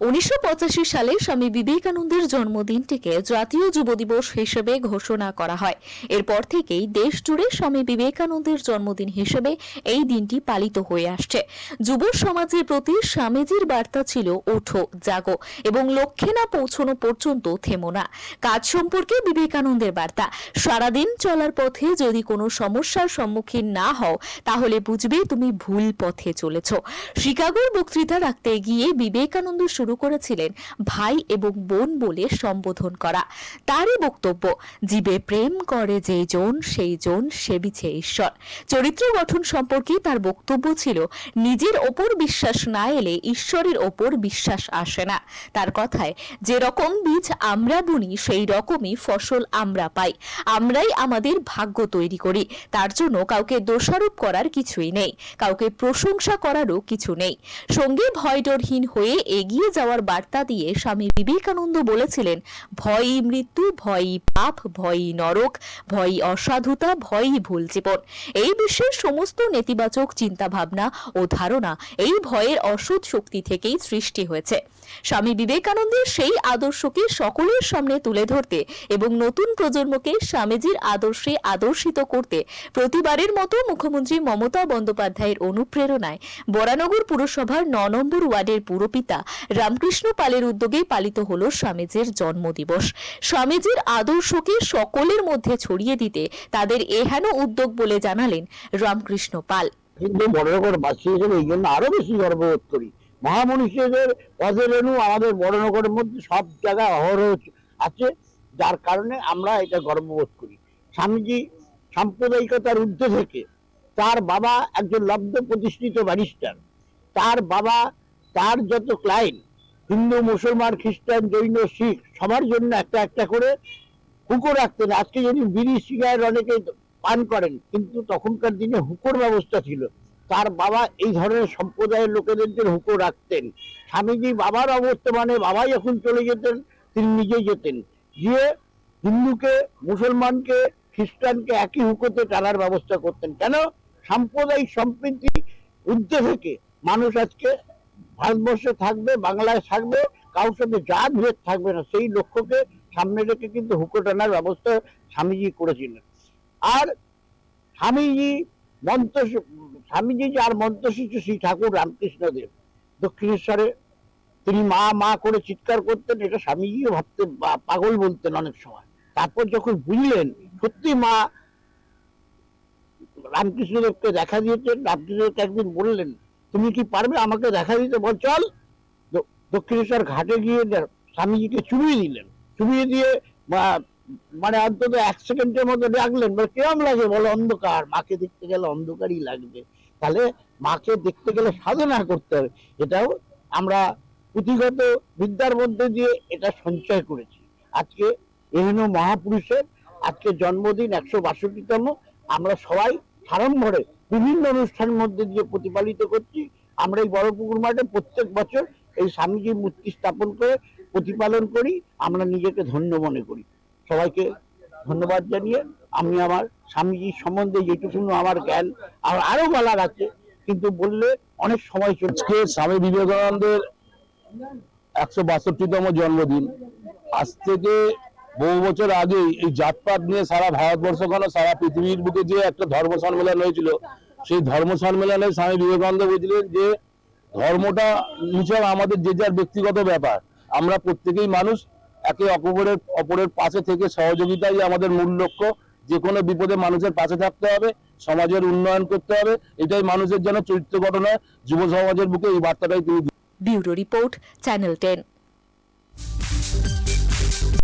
উনিশশো সালে স্বামী বিবেকানন্দের জন্মদিনটিকে জাতীয় যুব দিবস হিসেবে ঘোষণা করা হয়। এরপর থেকেই দেশ জুড়ে স্বামী বিবেকানন্দের জন্মদিন হিসেবে এই দিনটি পালিত হয়ে আসছে। যুব সমাজের প্রতি স্বামীজির বার্তা ছিল, ওঠো, জাগো এবং লক্ষ্যে না পৌঁছানো পর্যন্ত থেমো না। কাজ সম্পর্কে বিবেকানন্দের বার্তা। সারাদিন চলার পথে যদি কোনো সমস্যার সম্মুখীন না হও, তাহলে বুঝবে তুমি ভুল পথে চলেছ। শিকাগোর বক্তৃতা রাখতে গিয়ে বিবেকানন্দ শুরু করেছিলেন ভাই এবং বোন বলে সম্বোধন করা। তারই বক্তব্য, জীবে প্রেম করে যেই জন, সেই জন সেবিছে ঈশ্বর। চরিত্র গঠন সম্পর্কে তার বক্তব্য ছিল, নিজের ওপর বিশ্বাস না এলে ঈশ্বরের ওপর বিশ্বাস আসে না। তার কথায়, যে রকম বীজ আমরা বুনি, সেই রকমই ফসল আমরা পাই। আমরাই আমাদের ভাগ্য তৈরি করি। তার জন্য কাউকে দোষারোপ করার কিছুই নেই। কাউকে প্রশংসা করারও কিছু নেই। সঙ্গে ভয়ডরহীন হয়ে এগিয়ে যাওয়ার বার্তা দিয়ে স্বামী বিবেকানন্দ বলেছিলেন, ভয়ই মৃত্যু, ভয়ই পাপ, ভয়ই নরক, ভয়ই অসাধুতা, ভয়ই ভুল জীবন। এই বিশ্বের সমস্ত নেতিবাচক চিন্তাভাবনা ও ধারণা এই ভয়ের অসৎ শক্তি থেকেই সৃষ্টি হয়েছে। স্বামী বিবেকানন্দের সেই আদর্শকে সকলের সামনে তুলে ধরতে এবং নতুন প্রজন্মকে স্বামীজির আদর্শে আদর্শিত করতে প্রতিবারের মতো মুখ্যমন্ত্রী মমতা বন্দ্যোপাধ্যায়ের অনুপ্রেরণায় বরানগর পুরসভার ন নম্বর ওয়ার্ডের পুরপিতা রামকৃষ্ণ পালের উদ্যোগে পালিত হল স্বামীজির জন্মদিবস। স্বামীজির আদর্শকে সকলের মধ্যে ছড়িয়ে দিতে তাদের এহেন উদ্যোগ বলে জানালেন রামকৃষ্ণ পাল। কিন্তু বড়নগর বাসী হিসেবে এই জন্য আরও বেশি গর্ববোধ করি মহামনীষীদের পদে রেণু আমাদের বড়নগরের মধ্যে সব জায়গায় অহরহ আছে। যার কারণে আমরা এটা গর্ববোধ করি। স্বামীজি সাম্প্রদায়িকতার ঊর্ধ্বে থেকে তার বাবা একজন লব্ধ প্রতিষ্ঠিত ব্যারিস্টার। তার বাবা, তার যত ক্লায়েন্ট হিন্দু, মুসলমান, খ্রিস্টান, জৈন, শিখ, সবার জন্য একটা একটা করে হুকো রাখতেন। আজকে যদি বিড়ি, সিগারেট অনেকে পান করেন, কিন্তু তখনকার দিনে হুকোর ব্যবস্থা ছিল। তার বাবা এই ধরনের সম্প্রদায়ের লোকেদের জন্য হুকো রাখতেন। স্বামীজি বাবার অবর্তমানে বাবা যখন চলে যেতেন, তিনি নিজে যেতেন। গিয়ে হিন্দুকে, মুসলমানকে, খ্রিস্টানকে একই হুকোতে টানার ব্যবস্থা করতেন। কেন? সাম্প্রদায়িক সম্প্রীতি ঊর্ধ্বে থেকে মানুষ আজকে ভারতবর্ষে থাকবে, বাংলায় থাকবে, কারোর সাথে যা ভেদ থাকবে না, সেই লক্ষ্যকে সামনে রেখে কিন্তু হুকো টানার ব্যবস্থা স্বামীজি করেছিলেন। আর স্বামীজি মন্ত্র স্বামীজি যার মন্ত্র শিশু শ্রী ঠাকুর রামকৃষ্ণদেব দক্ষিণেশ্বরে, তিনি মা মা করে চিৎকার করতেন, এটা স্বামীজিও ভাবতে পাগল বলতেন অনেক সময়। তারপর যখন বুঝলেন, সত্যি মা রামকৃষ্ণদেবকে দেখা দিয়েছেন, রামকৃষ্ণদেবকে একদিন বললেন তুমি কি পারবে? আমাকে দেখা দিতে বল, চল। দক্ষিণেশ্বর ঘাটে গিয়ে স্বামীজিকে চুমিয়ে দিলেন। চুমিয়ে দিয়ে মানে অন্তত এক সেকেন্ডের মতো ডাকলেন কিরম লাগে বলো অন্ধকার? মাকে দেখতে গেলে অন্ধকারই লাগবে। তাহলে মাকে দেখতে গেলে সাধনা করতে হবে। এটাও আমরা পুঁথিগত বিদ্যার মধ্যে দিয়ে এটা সঞ্চয় করেছি। আজকে এহেন মহাপুরুষের, আজকে জন্মদিন একশো বাষট্টিতম। আমরা সবাই সাড়ম্বরে বিভিন্ন অনুষ্ঠানের মধ্যে দিয়ে প্রতিপালিত করছি। আমরা এই বড় পুকুর মাঠে প্রত্যেক বছর এই স্বামীজির মূর্তি স্থাপন করে প্রতিপালন করি। আমরা নিজেকে ধন্য মনে করি। সবাইকে ধন্যবাদ জানিয়ে আমি আমার স্বামীজির সম্বন্ধে যেটুকুনো আমার জ্ঞান, আর আরও বলার আছে, কিন্তু বললে অনেক সময় চলছে স্বামী বিবেকানন্দের একশো বাষট্টিতম জন্মদিন। আজ থেকে বহু বছর আগে এই জাতপাত নিয়ে সারা ভারতবর্ষ কেন সারা পৃথিবীর বুকে যে একটা ধর্ম সম্মেলন হয়েছিল, সেই ধর্ম সম্মেলনে স্বামী বিবেকানন্দ বুঝলেন যে ধর্মটা নিছক আমাদের যে যার ব্যক্তিগত ব্যাপার। আমরা প্রত্যেকেই মানুষ, একে অপরের অপরের পাশে থেকে সহযোগিতাই আমাদের মূল লক্ষ্য। যে কোনো বিপদে মানুষের পাশে থাকতে হবে, সমাজের উন্নয়ন করতে হবে, এটাই মানুষের জন্য চরিত্র ঘটনা যুব সমাজের বুকে এই বার্তাটাই তিনি ব্যুরো রিপোর্ট, চ্যানেল টেন।